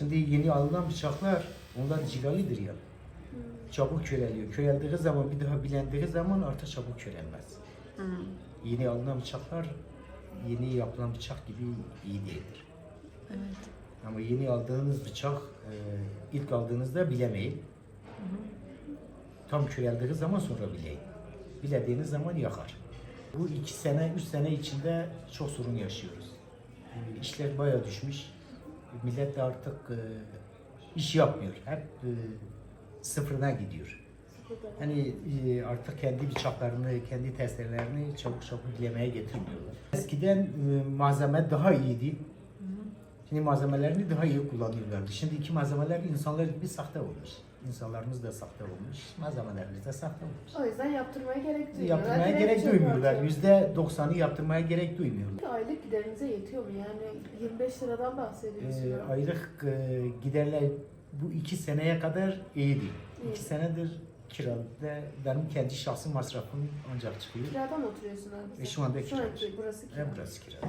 Şimdi yeni alınan bıçaklar onlar cilalıdır ya. Çabuk köreliyor. Köreldiği zaman bir daha bilendiği zaman artık çabuk körelmez. Hı. Yeni alınan bıçaklar yeni yapılan bıçak gibi iyi değildir. Evet. Ama yeni aldığınız bıçak e, ilk aldığınızda bilemeyin. Tam köreldiği zaman sonra bileyin. Bilediğiniz zaman yakar. Bu iki sene, üç sene içinde çok sorun yaşıyoruz. İşler bayağı düşmüş. Millet de artık e, iş yapmıyor. Hep e, sıfırdan gidiyor. Hani e, artık kendi bıçaklarını, kendi testerelerini çabuk çabuk bilemeye getirmiyorlar. Eskiden e, malzeme daha iyiydi. Şimdi malzemelerini daha iyi kullanıyorlardı. Şimdiki malzemeler insanlar gibi sahte olmuş. İnsanlarımız da sahte olmuş, malzemelerimiz de sahte olmuş. O yüzden yaptırmaya gerek duymuyorlar. Yaptırmaya gerek duymuyorlar. Yüzde doksanı yaptırmaya gerek duymuyorlar. Aylık giderinize yetiyor mu? Yani 25 liradan bahsediyorsunuz. Ee, aylık e, giderler bu iki seneye kadar iyiydi. İyi. İki senedir kirada benim kendi şahsi masrafım ancak çıkıyor. Kiradan oturuyorsun abi. E, şu anda anki burası kira. Ve burası kiracı.